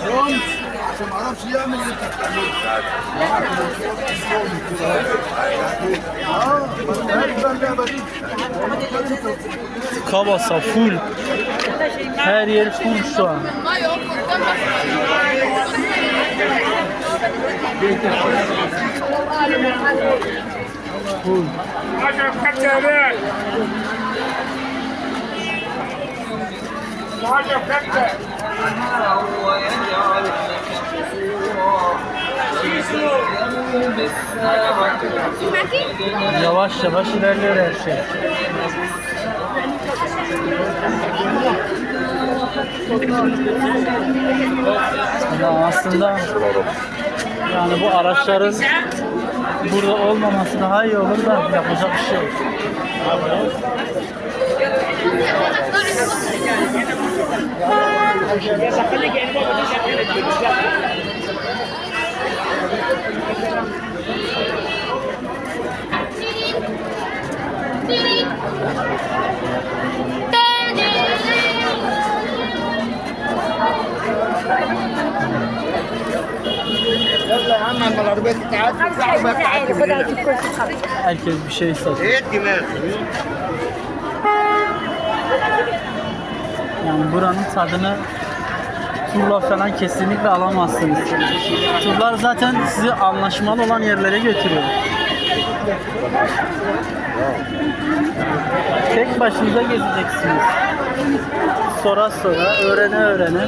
خلاص ما أعرفش يعمل اللي انت بتعمله. فول هذه الفول شو Yavaş yavaş ilerliyor her şey. Ya aslında yani bu araçların burada olmaması daha iyi olur da yapacak bir şey. Thank you. يا عم على العربية تتعدي في عربية بتعدي من هنا. Herkes bir şey satıyor. ايه الدماغ Yani buranın tadını turla falan kesinlikle alamazsınız. Turlar zaten sizi anlaşmalı olan yerlere götürüyor. Tek başınıza gezeceksiniz. Sora sora, öğrene öğrene.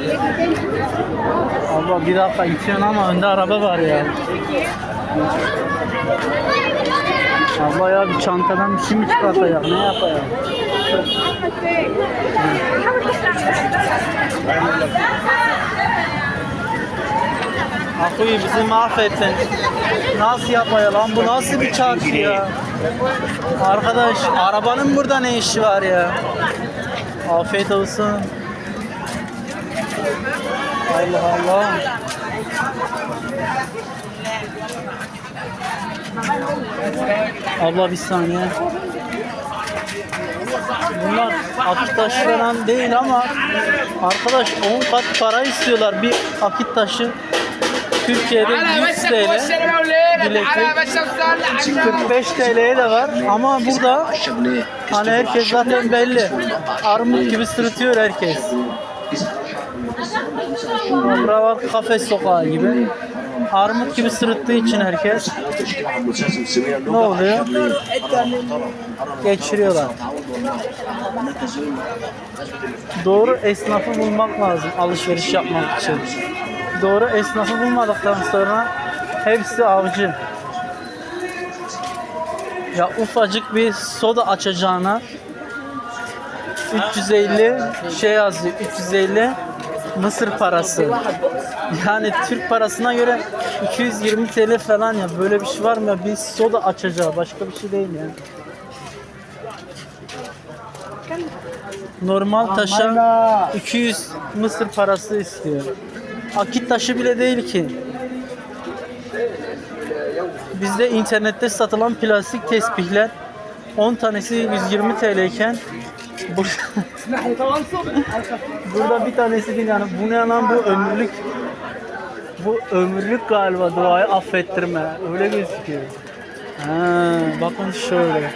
Abla bir dakika itiyorsun ama önde araba var ya. Abla ya bir çantadan bir şey mi çıkartacak? Ne yapacak? Akuyu bizi mahvettin. Nasıl yapaya lan? Bu nasıl bir çarşı ya? Arkadaş arabanın burada ne işi var ya? Afiyet olsun. Allah Allah. Abla bir saniye. Bunlar akit taşı falan değil ama arkadaş 10 kat para istiyorlar bir akit taşı. Türkiye'de 100 TL, bileklik 45 TL'ye de var ama burada hani herkes zaten belli. Armut gibi sırıtıyor herkes. Bura var kafes sokağı gibi. Armut gibi sırıttığı için herkes ne oluyor? Geçiriyorlar. Doğru esnafı bulmak lazım alışveriş yapmak için. Doğru esnafı bulmadıktan sonra hepsi avcı. Ya ufacık bir soda açacağına 350 şey yazıyor 350 Mısır parası. Yani Türk parasına göre 220 TL falan ya. Böyle bir şey var mı? ya? Bir soda açacağı başka bir şey değil ya. Normal taşa 200 Mısır parası istiyor. Akit taşı bile değil ki. Bizde internette satılan plastik tesbihler 10 tanesi 120 TL iken Burada bir tanesi değil yani bu ne lan bu ömürlük bu ömürlük galiba duayı affettirme. Öyle gözüküyor. Ha, bakın şöyle.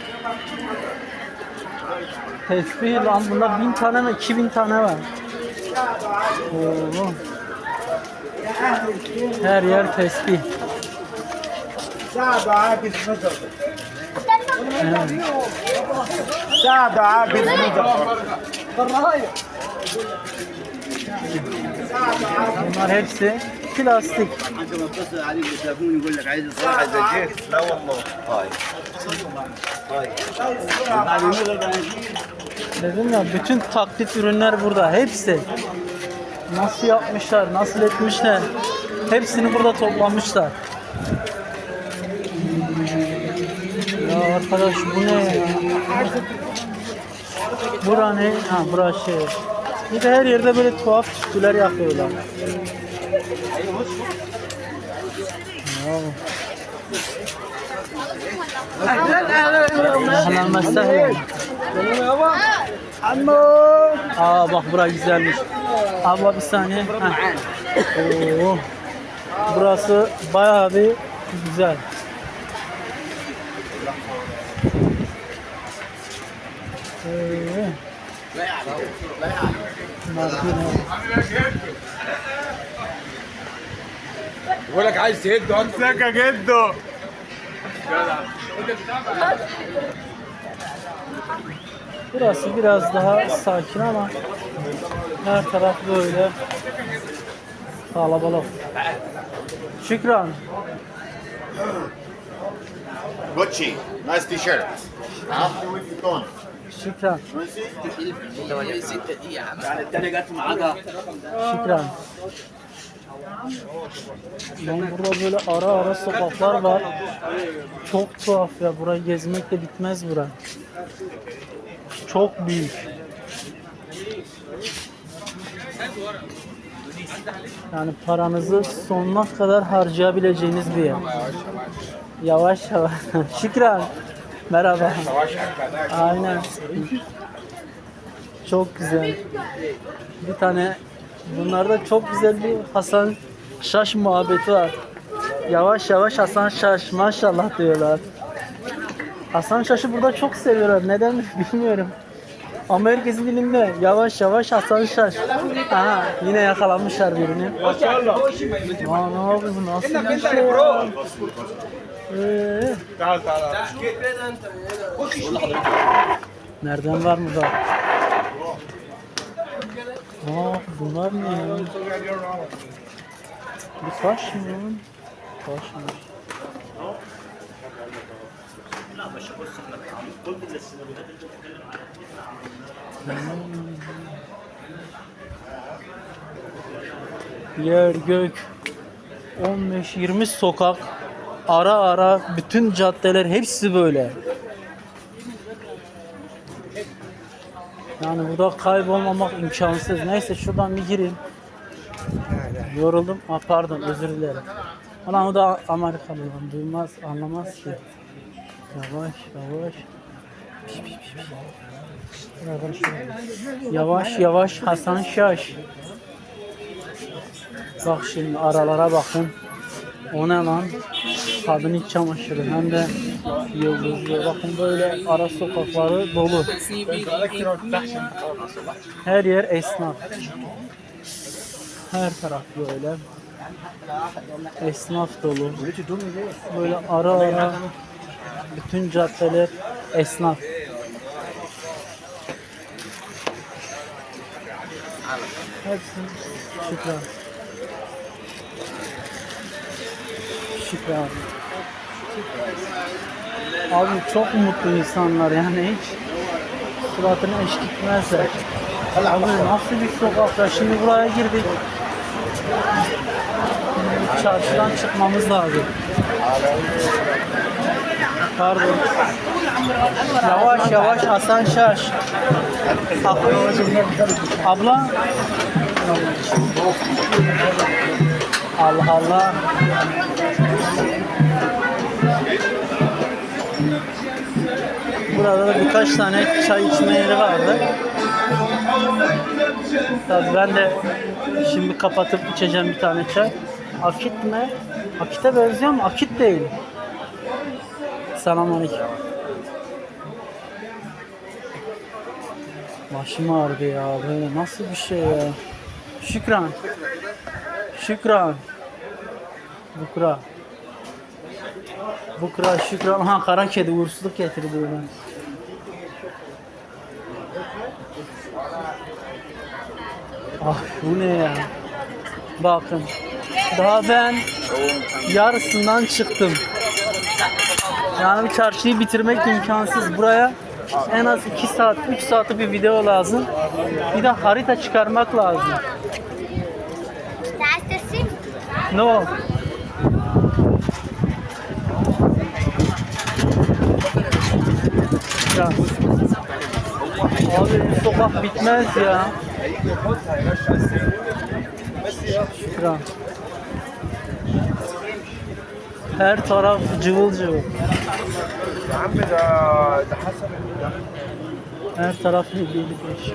Tesbih lan bunda bin tane mi? iki bin tane var. Oo. Her yer tesbih. Daha daha şey نظر Evet. ساعدوا عابد نظر Bunlar hepsi plastik. انت ما بتصل عليك بالتليفون يقول لك عايز صراحه اذا جيت لا والله هاي هاي Dedim ya bütün taklit ürünler burada. Hepsi. Nasıl yapmışlar, nasıl etmişler. Hepsini burada toplamışlar. Arkadaş bu ne ya? Bura ne? Ha bura şey. Bir de her yerde böyle tuhaf tütsüler yakıyorlar. Ve sehlen. Aa bak bura güzelmiş. Abla bir saniye. Burası bayağı bir güzel. بقول لك عايز تهده امسكها جده Burası biraz daha sakin ama her taraf böyle kalabalık. Şükran. Gucci, nice t-shirt. Huh? Louis Vuitton. Şükran. يعني الثاني جت معاها Şükran. Ben burada böyle ara ara sokaklar var. Çok tuhaf ya. Burayı gezmekle bitmez bura. Çok büyük. Yani paranızı sonuna kadar harcayabileceğiniz bir yer. Yavaş yavaş. Şükran. Merhaba. Aynen. Çok güzel. Bir tane bunlarda çok güzel bir Hasan Şaş muhabbeti var. Yavaş yavaş Hasan Şaş maşallah diyorlar. Hasan Şaş'ı burada çok seviyorlar. Neden bilmiyorum. Ama herkesin dilinde yavaş yavaş Hasan Şaş. Aha yine yakalamışlar birini. Ne yapıyor bu nasıl bir Tamam tamam. Nereden var mı da? Aa bunlar ne ya? Bu taş mı? Taşmış. Hmm. Yer gök 15-20 sokak ara ara bütün caddeler hepsi böyle. Yani burada kaybolmamak imkansız. Neyse şuradan bir gireyim. Yoruldum. Aa, pardon özür dilerim. Ulan o da Amerikalı. Duymaz, anlamaz ki. Yavaş, yavaş. Yavaş, yavaş Hasan Şaş. Bak şimdi aralara bakın. O ne lan? Kadın iç çamaşırı hem de yıldızlı. Bakın böyle ara sokakları dolu. Her yer esnaf. Her taraf böyle. Esnaf dolu. Böyle ara ara bütün caddeler esnaf. Hepsi şükran. Şükran. Abi çok mutlu insanlar yani hiç suratını eş gitmezler. Abi nasıl bir sokak ya şimdi buraya girdik. Çarşıdan çıkmamız lazım. Pardon. Yavaş yavaş Hasan Şaş. Abla. Allah Allah. Burada da birkaç tane çay içme yeri vardı. Tabii ben de şimdi kapatıp içeceğim bir tane çay. Akit mi? Akit'e benziyor mu? Akit değil. Selamünaleyküm. Başım ağrıdı ya böyle nasıl bir şey ya. Şükran. Şükran. Bukra. Bukra şükran. Ha kara kedi uğursuzluk getirdi buradan. Ah bu ne ya? Bakın. Daha ben yarısından çıktım. Yani çarşıyı bitirmek imkansız. Buraya en az 2 saat, 3 saatlik bir video lazım. Bir de harita çıkarmak lazım. No. Ya. Abi bu sokak bitmez ya. Şükran. Her taraf cıvıl cıvıl. Her taraf birlikmiş.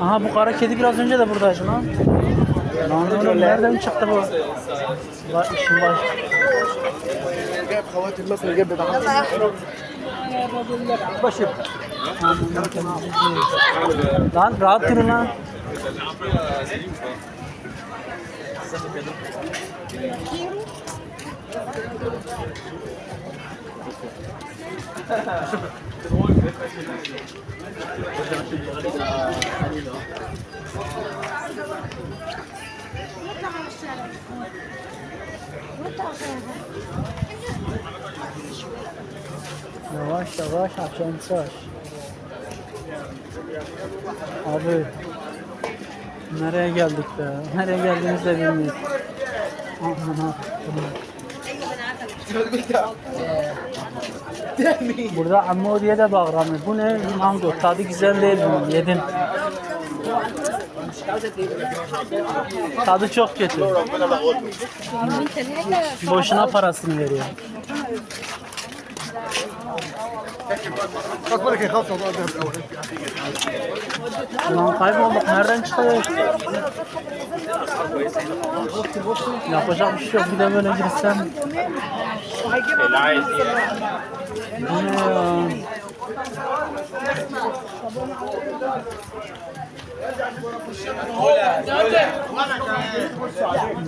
Aha bu kara kedi biraz önce de buradaydı lan. Lan oğlum nereden çıktı bu? Bak işin var. Başım. Lan rahat durun lan. Yavaş yavaş aşağı aç. Abi nereye geldik be? Nereye geldiğimizi de bilmiyoruz. Burada ammo diye de bağıramıyor. Bu ne? Mango. Tadı güzel değil bunun. Yedim. Tadı çok kötü. Boşuna parasını veriyor. Lan kaybolduk. Nereden çıkıyor? Yapacak bir şey yok. Bir de böyle girsem. Bu ne ya?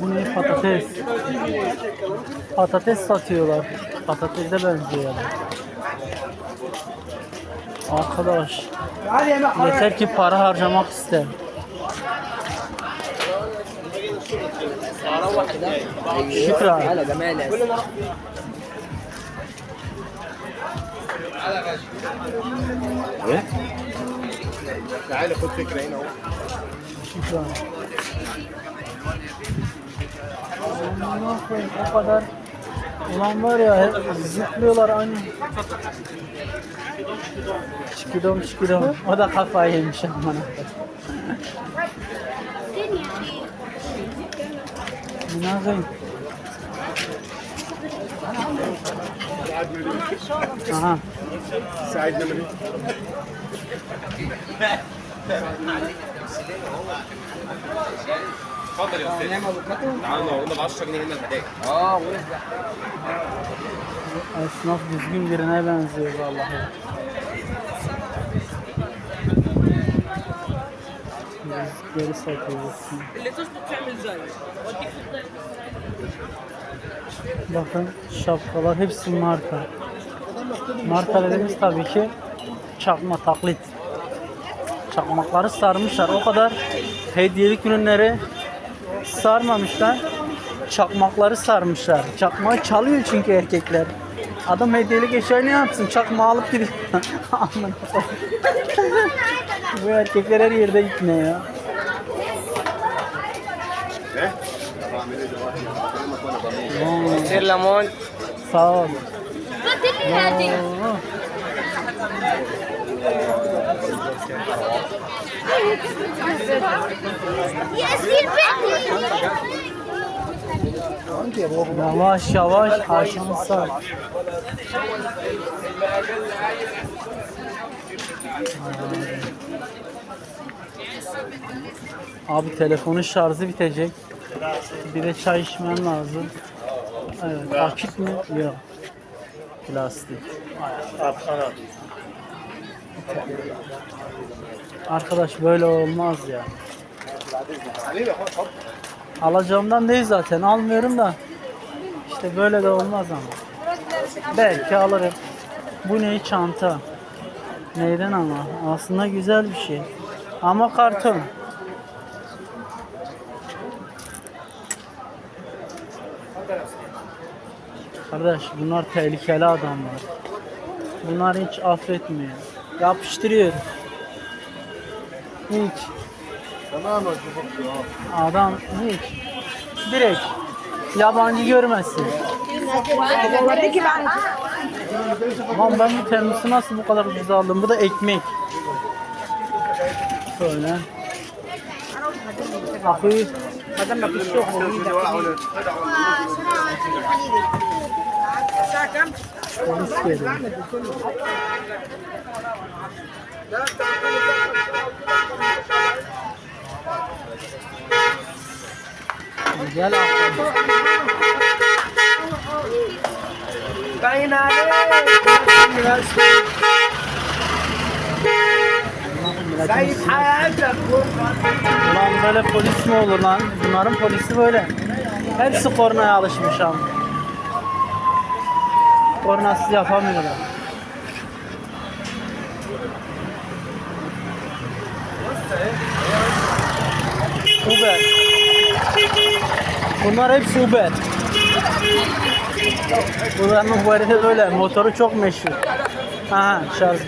Bu ne patates? Patates satıyorlar. Patatese benziyor yani. Arkadaş. Yeter ki para harcamak ister. Şükran. تعالى خد فكره هنا اهو Şükran. Aman koyayım, o kadar. Ulan var ya hep zıplıyorlar aynı. Çıkıdom çıkıdom. O da kafayı yemiş aman. Bu ne yapayım? Aha. ساعدنا من Esnaf düzgün birine benziyor vallahi. Geri satıyorsun. Bakın şapkalar hepsi marka. Marka dediğimiz tabii ki çakma taklit. Çakmakları sarmışlar. O kadar hediyelik ürünleri sarmamışlar. Çakmakları sarmışlar. Çakmağı çalıyor çünkü erkekler. Adam hediyelik eşyayı ne yapsın? Çakma alıp gidiyor. Bu erkekler her yerde ikne ya. Selamon. Sağ ol. Yes, you're Yavaş yavaş karşını sar. Abi telefonun şarjı bitecek. Bir de çay içmem lazım. Evet, akit mi? Yok. Plastik. Arkadaş böyle olmaz ya. Alacağımdan değil zaten. Almıyorum da. İşte böyle de olmaz ama. Belki alırım. Bu ne çanta? Neyden ama? Aslında güzel bir şey. Ama karton. Kardeş bunlar tehlikeli adamlar. Bunlar hiç affetmiyor. Yapıştırıyor. Hiç. Adam hiç. Direkt. Yabancı görmezsin. Dedi ki ben... Aman ben bu temizliği nasıl bu kadar güzel aldım? Bu da ekmek. Şöyle. Hafif. Madem bakış yok. Polis geliyor. Gel abi. Ulan böyle polis mi olur lan? Bunların polisi böyle. Hepsi kornaya alışmış ama. Kornasız yapamıyorlar. Uber. Bunlar hepsi Uber. Bunların Uber'i böyle. Motoru çok meşhur. Aha şarj.